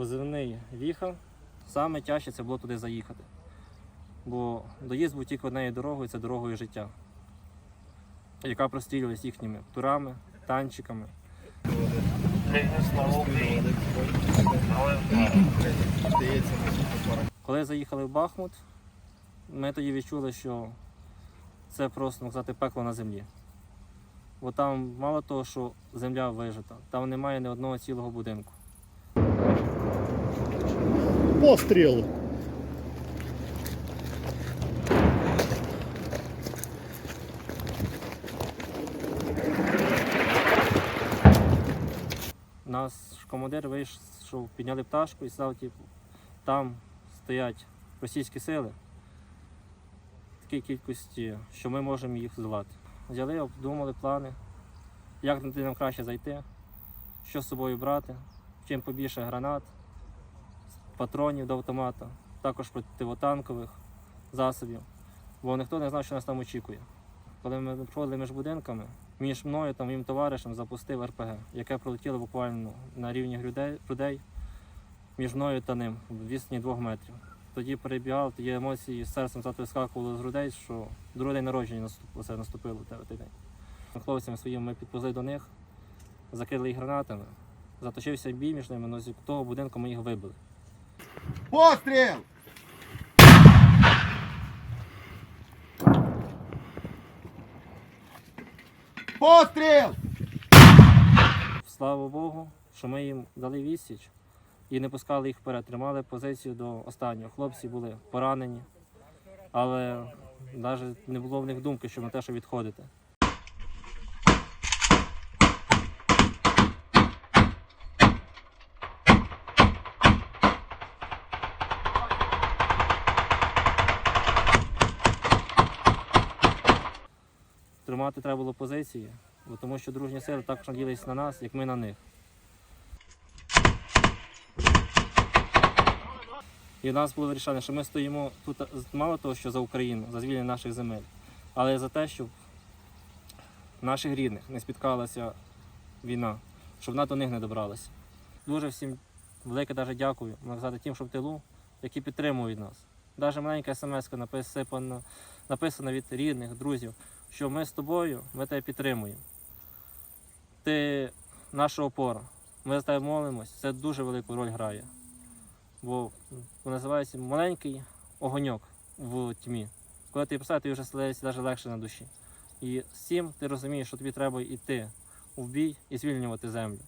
Позивний віха. Саме тяжче це було туди заїхати. Бо доїзд був тільки однією дорогою, це дорогою життя, яка прострілювалась їхніми турами, танчиками. Коли заїхали в Бахмут, ми тоді відчули, що це просто можна сказати, пекло на землі. Бо там мало того, що земля вижита, там немає ні одного цілого будинку. Постріл! Наш командир вийшов, підняли пташку і сказав, типу, там стоять російські сили в такій кількості, що ми можемо їх здолати. Взяли, обдумали плани, як нам краще зайти, що з собою брати, чим побільше гранат, патронів до автомата, також противотанкових засобів, бо ніхто не знав, що нас там очікує. Коли ми проходили між будинками, між мною та моїм товаришем запустив РПГ, яке пролетіло буквально на рівні грудей, між мною та ним, в відстані двох метрів. Тоді перебігав, тоді емоції з серцем зато вискакували з грудей, що другий день народження наступило в той день. Хлопцями своїми ми підповзли до них, закрили їх гранатами, заточився бій між ними, але з того будинку ми їх вибили. Постріл! Постріл! Слава Богу, що ми їм дали відсіч і не пускали їх вперед. Тримали позицію до останнього. Хлопці були поранені, але навіть не було в них думки, що на те, що відходити. Тримати треба було позиції, тому що дружні сили також наділись на нас, як ми на них. І в нас було вирішення, що ми стоїмо тут мало того, що за Україну, за звільнення наших земель, але за те, щоб наших рідних не спіткалася війна, щоб вона до них не добралася. Дуже всім велике даже дякую сказати, тим, що в тилу, які підтримують нас. Навіть маленька смс написана, написана від рідних, друзів, що ми з тобою, ми тебе підтримуємо. Ти наша опора. Ми за тебе молимось, це дуже велику роль грає. Бо називається маленький огоньок в тьмі. Коли ти писав, ти вже стається навіть легше на душі. І з цим ти розумієш, що тобі треба йти в бій і звільнювати землю.